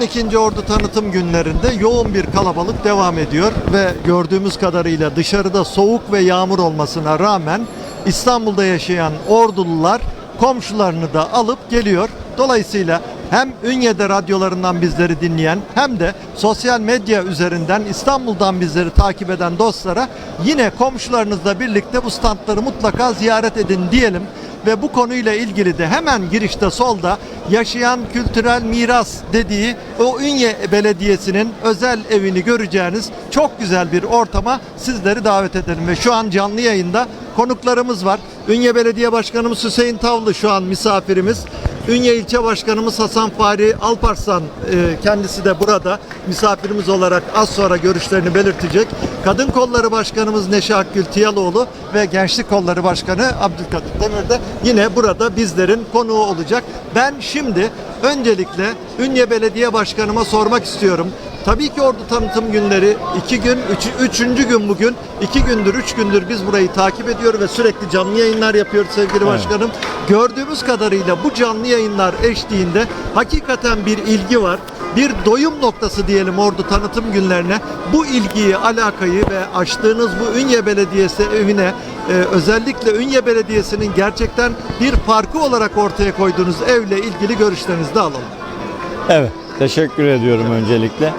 12. Ordu tanıtım günlerinde yoğun bir kalabalık devam ediyor ve gördüğümüz kadarıyla dışarıda soğuk ve yağmur olmasına rağmen İstanbul'da yaşayan ordulular komşularını da alıp geliyor. Dolayısıyla hem Ünye'de radyolarından bizleri dinleyen hem de sosyal medya üzerinden İstanbul'dan bizleri takip eden dostlara yine komşularınızla birlikte bu standları mutlaka ziyaret edin diyelim. Ve bu konuyla ilgili de hemen girişte solda yaşayan kültürel miras dediği o Ünye Belediyesi'nin özel evini göreceğiniz çok güzel bir ortama sizleri davet edelim. Ve şu an canlı yayında konuklarımız var. Ünye Belediye Başkanımız Hüseyin Tavlı şu an misafirimiz. Ünye İlçe Başkanımız Hasan Fahri Alparslan e, kendisi de burada misafirimiz olarak az sonra görüşlerini belirtecek. Kadın Kolları Başkanımız Neşe Akgül Tiyaloğlu ve Gençlik Kolları Başkanı Abdülkadir Demir de yine burada bizlerin konuğu olacak. Ben şimdi öncelikle Ünye Belediye Başkanıma sormak istiyorum. Tabii ki ordu tanıtım günleri iki gün, üç, üçüncü gün bugün. iki gündür, üç gündür biz burayı takip ediyor ve sürekli canlı yayınlar yapıyoruz sevgili başkanım. Gördüğümüz kadarıyla bu canlı yayınlar eşliğinde hakikaten bir ilgi var. Bir doyum noktası diyelim ordu tanıtım günlerine. Bu ilgiyi, alakayı ve açtığınız bu Ünye Belediyesi evine e, özellikle Ünye Belediyesi'nin gerçekten bir farkı olarak ortaya koyduğunuz evle ilgili görüşlerinizi de alalım. Evet, teşekkür ediyorum öncelikle.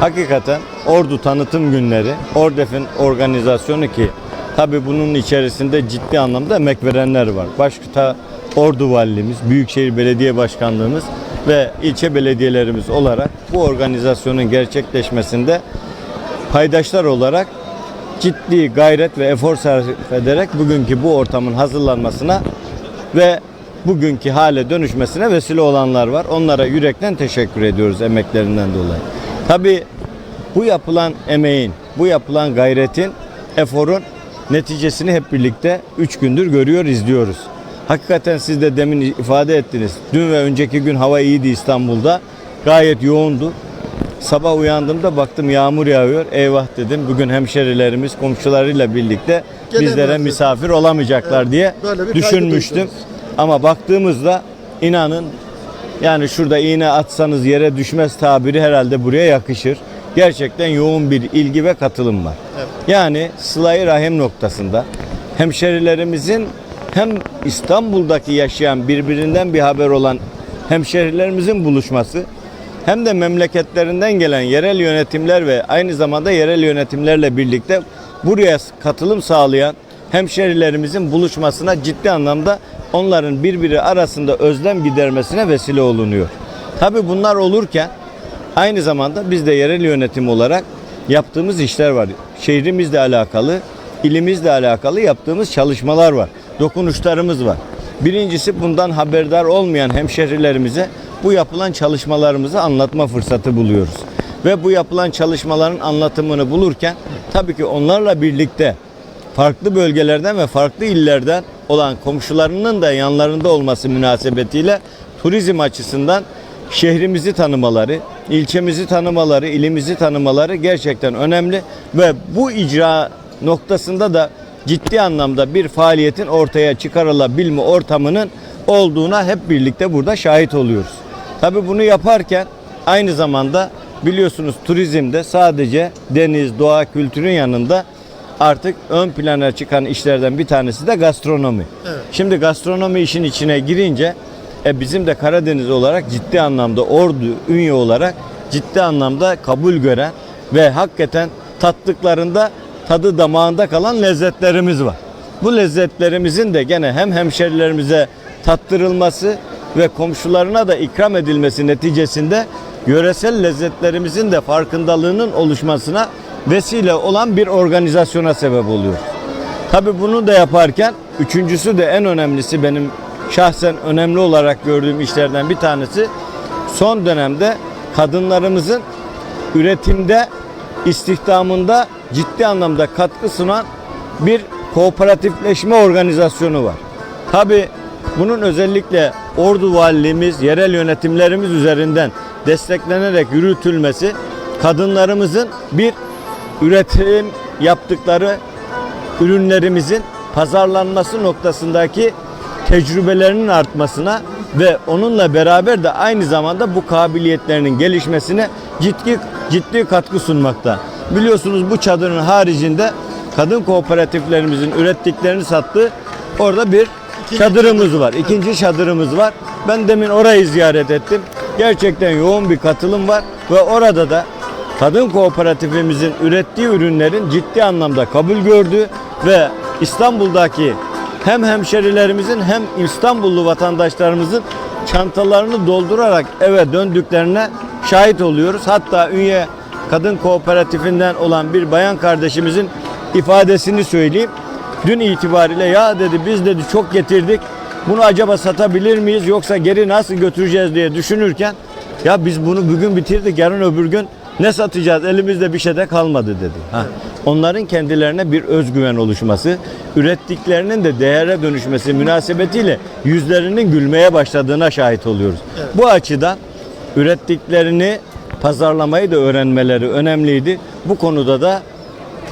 Hakikaten Ordu tanıtım günleri, Ordef'in organizasyonu ki tabi bunun içerisinde ciddi anlamda emek verenler var. Başta Ordu Valiliğimiz, Büyükşehir Belediye Başkanlığımız ve ilçe belediyelerimiz olarak bu organizasyonun gerçekleşmesinde paydaşlar olarak ciddi gayret ve efor sarf ederek bugünkü bu ortamın hazırlanmasına ve bugünkü hale dönüşmesine vesile olanlar var. Onlara yürekten teşekkür ediyoruz emeklerinden dolayı. Tabii bu yapılan emeğin, bu yapılan gayretin, eforun neticesini hep birlikte 3 gündür görüyor, izliyoruz. Hakikaten siz de demin ifade ettiniz. Dün ve önceki gün hava iyiydi İstanbul'da. Gayet yoğundu. Sabah uyandığımda baktım yağmur yağıyor. Eyvah dedim. Bugün hemşerilerimiz komşularıyla birlikte bizlere misafir olamayacaklar Evet, diye düşünmüştüm. Ama baktığımızda inanın yani şurada iğne atsanız yere düşmez tabiri herhalde buraya yakışır. Gerçekten yoğun bir ilgi ve katılım var. Yani sıla-i rahim noktasında hemşerilerimizin hem İstanbul'daki yaşayan birbirinden bir haber olan hemşerilerimizin buluşması hem de memleketlerinden gelen yerel yönetimler ve aynı zamanda yerel yönetimlerle birlikte buraya katılım sağlayan hemşerilerimizin buluşmasına ciddi anlamda onların birbiri arasında özlem gidermesine vesile olunuyor. Tabi bunlar olurken aynı zamanda biz de yerel yönetim olarak yaptığımız işler var. Şehrimizle alakalı, ilimizle alakalı yaptığımız çalışmalar var. Dokunuşlarımız var. Birincisi bundan haberdar olmayan hemşehrilerimize bu yapılan çalışmalarımızı anlatma fırsatı buluyoruz. Ve bu yapılan çalışmaların anlatımını bulurken tabii ki onlarla birlikte farklı bölgelerden ve farklı illerden olan komşularının da yanlarında olması münasebetiyle turizm açısından şehrimizi tanımaları, ilçemizi tanımaları, ilimizi tanımaları gerçekten önemli ve bu icra noktasında da ciddi anlamda bir faaliyetin ortaya çıkarılabilme ortamının olduğuna hep birlikte burada şahit oluyoruz. Tabi bunu yaparken aynı zamanda biliyorsunuz turizmde sadece deniz, doğa, kültürün yanında artık ön plana çıkan işlerden bir tanesi de gastronomi. Şimdi gastronomi işin içine girince e, bizim de Karadeniz olarak ciddi anlamda ordu, ünye olarak ciddi anlamda kabul gören ve hakikaten tattıklarında tadı damağında kalan lezzetlerimiz var. Bu lezzetlerimizin de gene hem hemşerilerimize tattırılması ve komşularına da ikram edilmesi neticesinde yöresel lezzetlerimizin de farkındalığının oluşmasına vesile olan bir organizasyona sebep oluyor. Tabi bunu da yaparken üçüncüsü de en önemlisi benim şahsen önemli olarak gördüğüm işlerden bir tanesi son dönemde kadınlarımızın üretimde istihdamında ciddi anlamda katkı sunan bir kooperatifleşme organizasyonu var. Tabi bunun özellikle Ordu Valiliğimiz, yerel yönetimlerimiz üzerinden desteklenerek yürütülmesi kadınlarımızın bir üretim yaptıkları ürünlerimizin pazarlanması noktasındaki tecrübelerinin artmasına ve onunla beraber de aynı zamanda bu kabiliyetlerinin gelişmesine ciddi ciddi katkı sunmakta. Biliyorsunuz bu çadırın haricinde kadın kooperatiflerimizin ürettiklerini sattığı orada bir çadırımız var. İkinci çadırımız var. Ben demin orayı ziyaret ettim. Gerçekten yoğun bir katılım var ve orada da kadın kooperatifimizin ürettiği ürünlerin ciddi anlamda kabul gördüğü ve İstanbul'daki hem hemşerilerimizin hem İstanbullu vatandaşlarımızın çantalarını doldurarak eve döndüklerine şahit oluyoruz. Hatta Ünye Kadın Kooperatifinden olan bir bayan kardeşimizin ifadesini söyleyeyim. Dün itibariyle ya dedi biz dedi çok getirdik. Bunu acaba satabilir miyiz yoksa geri nasıl götüreceğiz diye düşünürken ya biz bunu bugün bitirdik yarın öbür gün ne satacağız elimizde bir şey de kalmadı dedi. Ha. Onların kendilerine bir özgüven oluşması, ürettiklerinin de değere dönüşmesi münasebetiyle yüzlerinin gülmeye başladığına şahit oluyoruz. Bu açıdan ürettiklerini pazarlamayı da öğrenmeleri önemliydi. Bu konuda da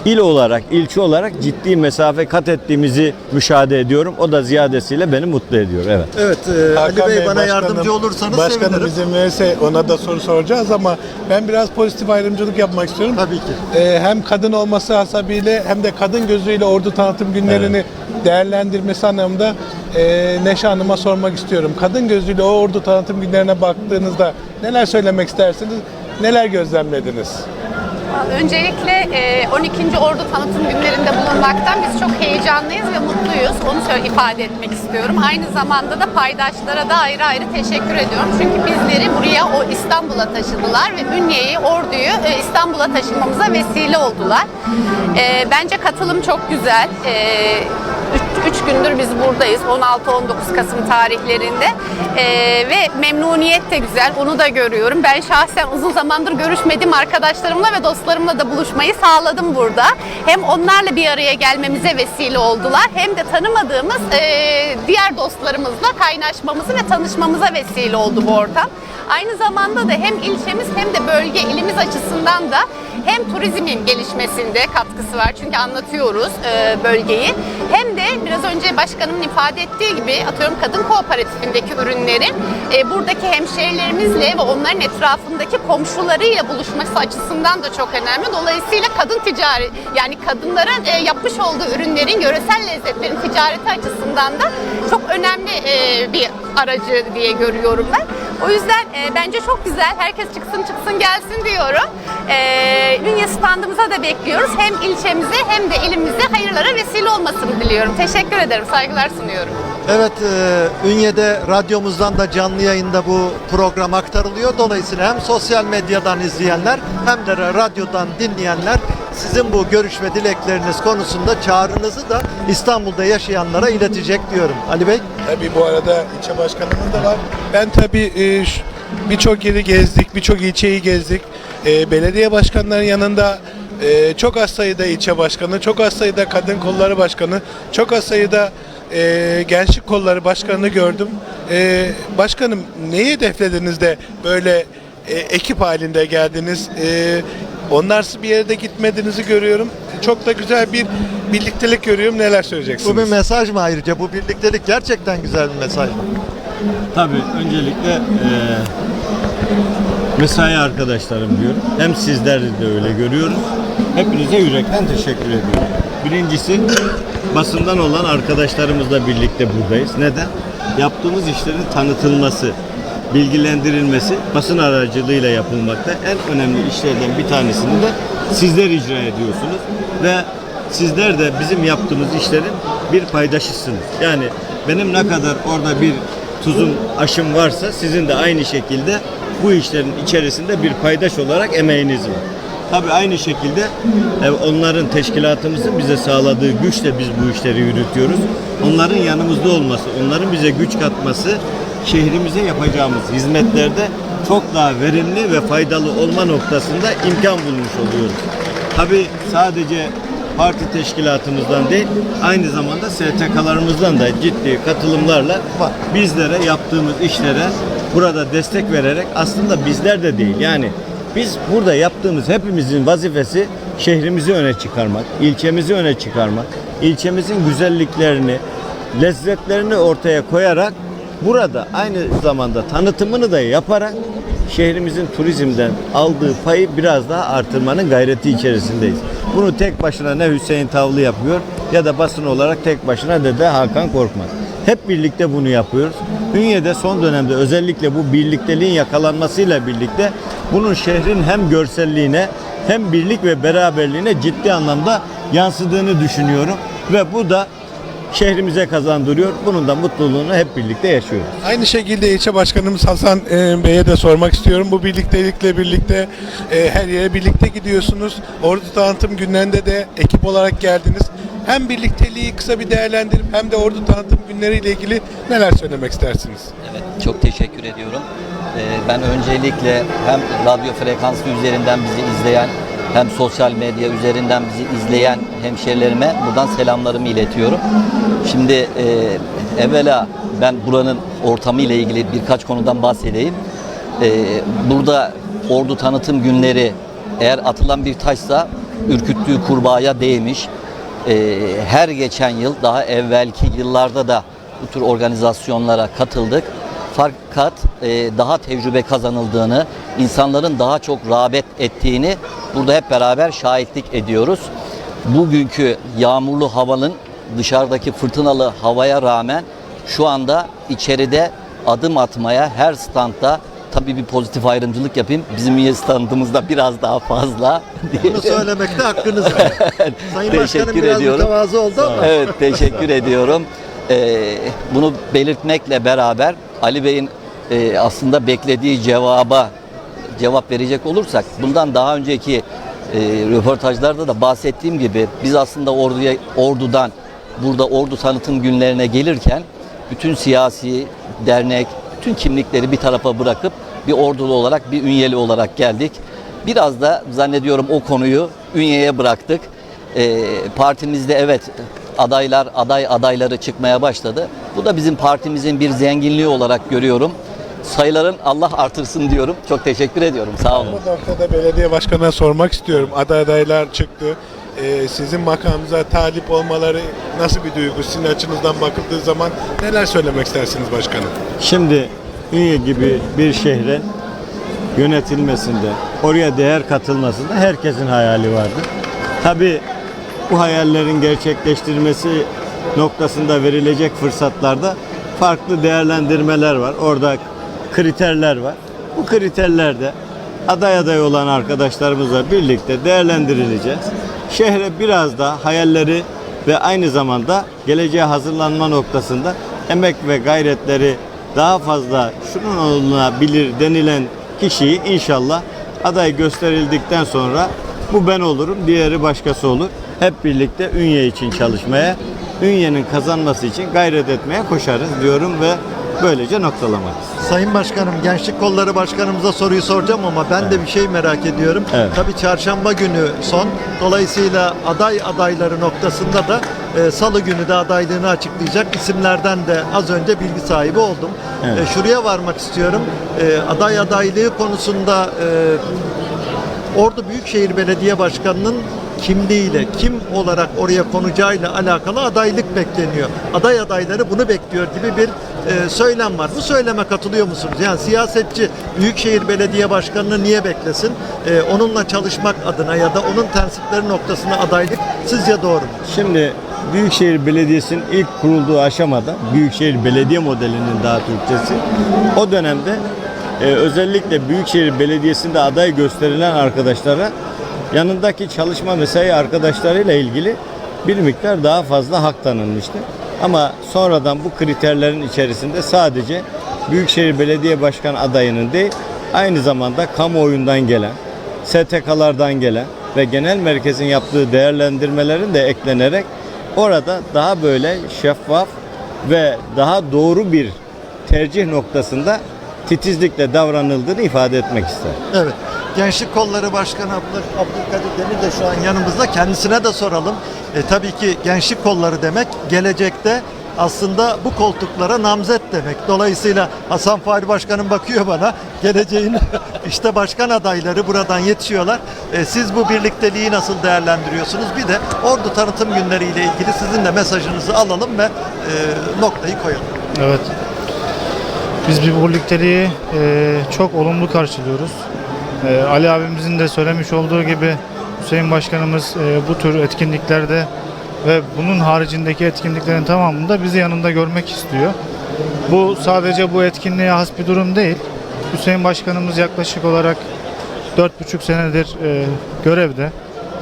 il olarak, ilçe olarak ciddi mesafe kat ettiğimizi müşahede ediyorum. O da ziyadesiyle beni mutlu ediyor. Evet. Evet, e, Ali Hakan Bey, bana başkanım- yardımcı olursanız Başkanım sevinirim. izin verirse ona da soru soracağız ama ben biraz pozitif ayrımcılık yapmak istiyorum. Tabii ki. Ee, hem kadın olması hasabiyle hem de kadın gözüyle ordu tanıtım günlerini değerlendirmesi anlamında e, Neşe Hanım'a sormak istiyorum. Kadın gözüyle o ordu tanıtım günlerine baktığınızda neler söylemek istersiniz? Neler gözlemlediniz? Öncelikle e, 12. Ordu tanıtım günlerinde bulunmaktan biz çok heyecanlıyız ve mutluyuz. Onu söyle ifade etmek istiyorum. Aynı zamanda da paydaşlara da ayrı ayrı teşekkür ediyorum. Çünkü bizleri buraya o İstanbul'a taşıdılar ve Ünye'yi, Ordu'yu e, İstanbul'a taşımamıza vesile oldular. E, bence katılım çok güzel. E, üç, üç gündür biz buradayız. 16-19 Kasım tarihlerinde. E, ve memnuniyet de güzel. Onu da görüyorum. Ben şahsen uzun zamandır görüşmediğim arkadaşlarımla ve dostlarımla da buluşmayı sağladım burada. Hem onlarla bir araya gelmemize vesile oldular. Hem de tanımadığımız e, diğer dostlarımızla kaynaşmamızı ve tanışmamıza vesile oldu bu ortam. Aynı zamanda da hem ilçemiz hem de bölge ilimiz açısından da hem turizmin gelişmesinde katkısı var çünkü anlatıyoruz e, bölgeyi hem de biraz önce başkanımın ifade ettiği gibi atıyorum kadın kooperatifindeki ürünlerin e, buradaki hemşehrilerimizle ve onların etrafındaki komşularıyla buluşması açısından da çok önemli. Dolayısıyla kadın ticari yani kadınların e, yapmış olduğu ürünlerin yöresel lezzetlerin ticareti açısından da çok önemli e, bir aracı diye görüyorum ben. O yüzden e, bence çok güzel. Herkes çıksın çıksın gelsin diyorum. E, Ünye standımıza da bekliyoruz. Hem ilçemize hem de ilimize hayırlara vesile olmasını diliyorum. Teşekkür ederim. Saygılar sunuyorum. Evet, e, Ünye'de radyomuzdan da canlı yayında bu program aktarılıyor. Dolayısıyla hem sosyal medyadan izleyenler hem de radyodan dinleyenler sizin bu görüş ve dilekleriniz konusunda çağrınızı da İstanbul'da yaşayanlara iletecek diyorum. Ali Bey? Tabii bu arada ilçe başkanımız da var. Ben tabii e, birçok yeri gezdik, birçok ilçeyi gezdik. E, belediye başkanlarının yanında e, çok az sayıda ilçe başkanı, çok az sayıda kadın kolları başkanı, çok az sayıda e, gençlik kolları başkanını gördüm. E, başkanım neyi hedeflediniz de böyle e, ekip halinde geldiniz? E, onlarsız bir yere de gitmediğinizi görüyorum. Çok da güzel bir birliktelik görüyorum. Neler söyleyeceksiniz? Bu bir mesaj mı ayrıca? Bu birliktelik gerçekten güzel bir mesaj mı? Tabii öncelikle eee mesai arkadaşlarım diyorum. Hem sizleri de öyle görüyoruz. Hepinize yürekten teşekkür ediyorum. Birincisi basından olan arkadaşlarımızla birlikte buradayız. Neden? Yaptığımız işlerin tanıtılması, bilgilendirilmesi basın aracılığıyla yapılmakta. En önemli işlerden bir tanesini de sizler icra ediyorsunuz ve sizler de bizim yaptığımız işlerin bir paydaşısınız. Yani benim ne kadar orada bir tuzum, aşım varsa sizin de aynı şekilde bu işlerin içerisinde bir paydaş olarak emeğiniz var. Tabii aynı şekilde e, onların teşkilatımızın bize sağladığı güçle biz bu işleri yürütüyoruz. Onların yanımızda olması, onların bize güç katması şehrimize yapacağımız hizmetlerde çok daha verimli ve faydalı olma noktasında imkan bulmuş oluyoruz. Tabii sadece parti teşkilatımızdan değil, aynı zamanda STK'larımızdan da ciddi katılımlarla bizlere yaptığımız işlere burada destek vererek aslında bizler de değil yani biz burada yaptığımız hepimizin vazifesi şehrimizi öne çıkarmak, ilçemizi öne çıkarmak, ilçemizin güzelliklerini, lezzetlerini ortaya koyarak burada aynı zamanda tanıtımını da yaparak şehrimizin turizmden aldığı payı biraz daha artırmanın gayreti içerisindeyiz. Bunu tek başına ne Hüseyin Tavlı yapıyor ya da basın olarak tek başına ne de Hakan Korkmaz. Hep birlikte bunu yapıyoruz. Ünye'de son dönemde özellikle bu birlikteliğin yakalanmasıyla birlikte bunun şehrin hem görselliğine hem birlik ve beraberliğine ciddi anlamda yansıdığını düşünüyorum ve bu da şehrimize kazandırıyor. Bunun da mutluluğunu hep birlikte yaşıyoruz. Aynı şekilde ilçe başkanımız Hasan e, Bey'e de sormak istiyorum. Bu birliktelikle birlikte e, her yere birlikte gidiyorsunuz. Ordu Tanıtım Günlerinde de ekip olarak geldiniz. Hem birlikteliği kısa bir değerlendirip hem de Ordu Tanıtım Günleri ile ilgili neler söylemek istersiniz? Evet, çok teşekkür ediyorum. Ee, Ben öncelikle hem radyo frekansı üzerinden bizi izleyen hem sosyal medya üzerinden bizi izleyen hemşerilerime buradan selamlarımı iletiyorum. Şimdi e, evvela ben buranın ortamı ile ilgili birkaç konudan bahsedeyim. E, burada ordu tanıtım günleri eğer atılan bir taşsa ürküttüğü kurbağaya değmiş. E, her geçen yıl daha evvelki yıllarda da bu tür organizasyonlara katıldık. Fakat e, daha tecrübe kazanıldığını, insanların daha çok rağbet ettiğini burada hep beraber şahitlik ediyoruz. Bugünkü yağmurlu havanın dışarıdaki fırtınalı havaya rağmen şu anda içeride adım atmaya her standta tabii bir pozitif ayrımcılık yapayım. Bizim üye standımızda biraz daha fazla. Bunu söylemekte hakkınız var. Sayın Başkanım Teşekkür biraz ediyorum. mütevazı oldu ama. Evet teşekkür ediyorum. Ee, bunu belirtmekle beraber Ali Bey'in e, aslında beklediği cevaba cevap verecek olursak bundan daha önceki e, röportajlarda da bahsettiğim gibi biz aslında orduya ordudan burada ordu tanıtım günlerine gelirken bütün siyasi dernek bütün kimlikleri bir tarafa bırakıp bir ordulu olarak bir ünyeli olarak geldik. Biraz da zannediyorum o konuyu ünyeye bıraktık. Ee, partimizde evet adaylar aday adayları çıkmaya başladı. Bu da bizim partimizin bir zenginliği olarak görüyorum. Sayıların Allah artırsın diyorum. Çok teşekkür ediyorum. Sağ olun. Bu noktada belediye başkanına sormak istiyorum. Aday adaylar çıktı. E, sizin makamınıza talip olmaları nasıl bir duygu? Sizin açınızdan bakıldığı zaman neler söylemek istersiniz başkanım? Şimdi Ünye gibi bir şehrin yönetilmesinde, oraya değer katılmasında herkesin hayali vardır. Tabi bu hayallerin gerçekleştirilmesi noktasında verilecek fırsatlarda farklı değerlendirmeler var. Orada kriterler var. Bu kriterlerde aday aday olan arkadaşlarımızla birlikte değerlendirileceğiz. Şehre biraz da hayalleri ve aynı zamanda geleceğe hazırlanma noktasında emek ve gayretleri daha fazla şunun olunabilir denilen kişiyi inşallah aday gösterildikten sonra bu ben olurum, diğeri başkası olur. Hep birlikte Ünye için çalışmaya, Ünye'nin kazanması için gayret etmeye koşarız diyorum ve böylece noktalamak. Sayın Başkanım, Gençlik Kolları Başkanımıza soruyu soracağım ama ben de bir şey merak ediyorum. Evet. Tabii çarşamba günü son. Dolayısıyla aday adayları noktasında da e, salı günü de adaylığını açıklayacak isimlerden de az önce bilgi sahibi oldum. Evet. E, şuraya varmak istiyorum. E, aday adaylığı konusunda e, Ordu Büyükşehir Belediye Başkanı'nın kimliğiyle, kim olarak oraya konacağıyla alakalı adaylık bekleniyor. Aday adayları bunu bekliyor gibi bir e, söylem var. Bu söyleme katılıyor musunuz? Yani siyasetçi Büyükşehir Belediye Başkanı'nı niye beklesin? E, onunla çalışmak adına ya da onun tensipleri noktasında adaylık sizce doğru mu? Şimdi Büyükşehir Belediyesi'nin ilk kurulduğu aşamada Büyükşehir Belediye modelinin daha Türkçesi o dönemde e, özellikle Büyükşehir Belediyesi'nde aday gösterilen arkadaşlara yanındaki çalışma mesai arkadaşlarıyla ilgili bir miktar daha fazla hak tanınmıştı. Ama sonradan bu kriterlerin içerisinde sadece Büyükşehir Belediye Başkan adayının değil aynı zamanda kamuoyundan gelen STK'lardan gelen ve genel merkezin yaptığı değerlendirmelerin de eklenerek orada daha böyle şeffaf ve daha doğru bir tercih noktasında titizlikle davranıldığını ifade etmek isterim. Evet. Gençlik Kolları Başkanı Abdül- Abdülkadir Demir de şu an yanımızda. Kendisine de soralım. E, tabii ki gençlik kolları demek gelecekte aslında bu koltuklara namzet demek. Dolayısıyla Hasan Fahri Başkanım bakıyor bana. Geleceğin işte başkan adayları buradan yetişiyorlar. E, siz bu birlikteliği nasıl değerlendiriyorsunuz? Bir de Ordu tanıtım günleriyle ilgili sizin de mesajınızı alalım ve e, noktayı koyalım. Evet. Biz bir birlikteliği e, çok olumlu karşılıyoruz. E, Ali abimizin de söylemiş olduğu gibi Hüseyin Başkanımız e, bu tür etkinliklerde ve bunun haricindeki etkinliklerin tamamında bizi yanında görmek istiyor. Bu sadece bu etkinliğe has bir durum değil. Hüseyin Başkanımız yaklaşık olarak 4,5 senedir e, görevde.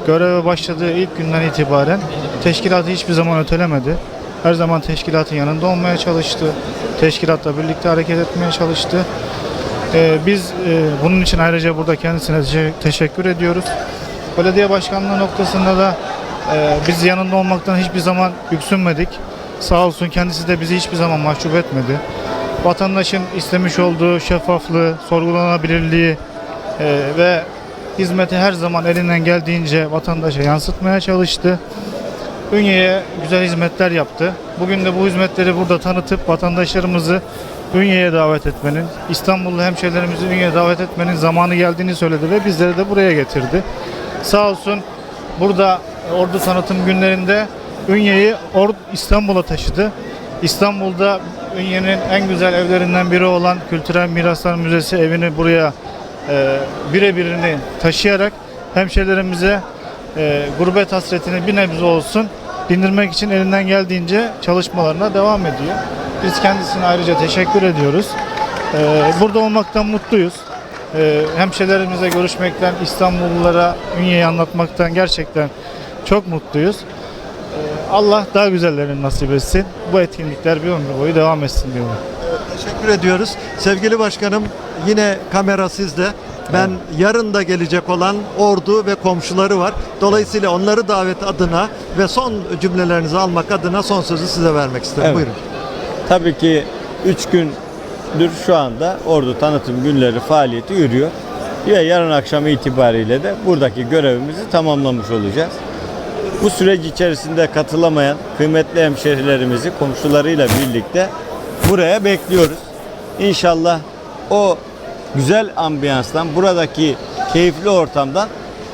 Göreve başladığı ilk günden itibaren teşkilatı hiçbir zaman ötelemedi. Her zaman teşkilatın yanında olmaya çalıştı. Teşkilatla birlikte hareket etmeye çalıştı. E, biz e, bunun için ayrıca burada kendisine teşe- teşekkür ediyoruz. Belediye başkanlığı noktasında da e, biz yanında olmaktan hiçbir zaman yüksünmedik. Sağ olsun kendisi de bizi hiçbir zaman mahcup etmedi. Vatandaşın istemiş olduğu şeffaflığı, sorgulanabilirliği e, ve hizmeti her zaman elinden geldiğince vatandaşa yansıtmaya çalıştı. Ünye'ye güzel hizmetler yaptı. Bugün de bu hizmetleri burada tanıtıp vatandaşlarımızı Ünye'ye davet etmenin, İstanbullu hemşehrilerimizi Ünye'ye davet etmenin zamanı geldiğini söyledi ve bizleri de buraya getirdi. Sağ olsun burada Ordu Tanıtım Günlerinde Ünye'yi İstanbul'a taşıdı. İstanbul'da Ünye'nin en güzel evlerinden biri olan Kültürel Miraslar Müzesi evini buraya e, birebirini taşıyarak hemşehrilerimize e, gurbet hasretini bir nebze olsun dindirmek için elinden geldiğince çalışmalarına devam ediyor. Biz kendisine ayrıca teşekkür ediyoruz. E, burada olmaktan mutluyuz. E, hemşehrilerimizle görüşmekten, İstanbullulara Ünye'yi anlatmaktan gerçekten çok mutluyuz. E, Allah daha güzellerini nasip etsin. Bu etkinlikler bir ömür boyu devam etsin diyorum. Teşekkür ediyoruz. Sevgili başkanım yine kamera sizde. Ben yarın da gelecek olan ordu ve komşuları var. Dolayısıyla onları davet adına ve son cümlelerinizi almak adına son sözü size vermek isterim. Evet. Buyurun. Tabii ki 3 gündür şu anda Ordu Tanıtım Günleri faaliyeti yürüyor. Ve yarın akşam itibariyle de buradaki görevimizi tamamlamış olacağız. Bu süreç içerisinde katılamayan kıymetli hemşehrilerimizi komşularıyla birlikte buraya bekliyoruz. İnşallah o güzel ambiyanstan, buradaki keyifli ortamdan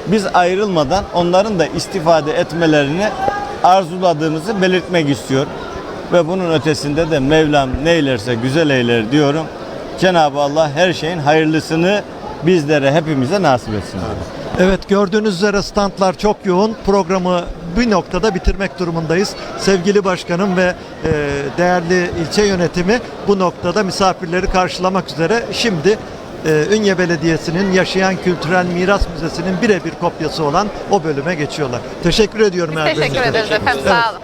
biz ayrılmadan onların da istifade etmelerini arzuladığımızı belirtmek istiyorum. Ve bunun ötesinde de Mevlam neylerse güzel eyler diyorum. Cenab-ı Allah her şeyin hayırlısını bizlere hepimize nasip etsin. Evet gördüğünüz üzere standlar çok yoğun. Programı bir noktada bitirmek durumundayız. Sevgili başkanım ve e, değerli ilçe yönetimi bu noktada misafirleri karşılamak üzere şimdi e, Ünye Belediyesi'nin Yaşayan Kültürel Miras Müzesi'nin birebir kopyası olan o bölüme geçiyorlar. Teşekkür ediyorum. her Teşekkür ederiz efendim. Evet. Sağ olun.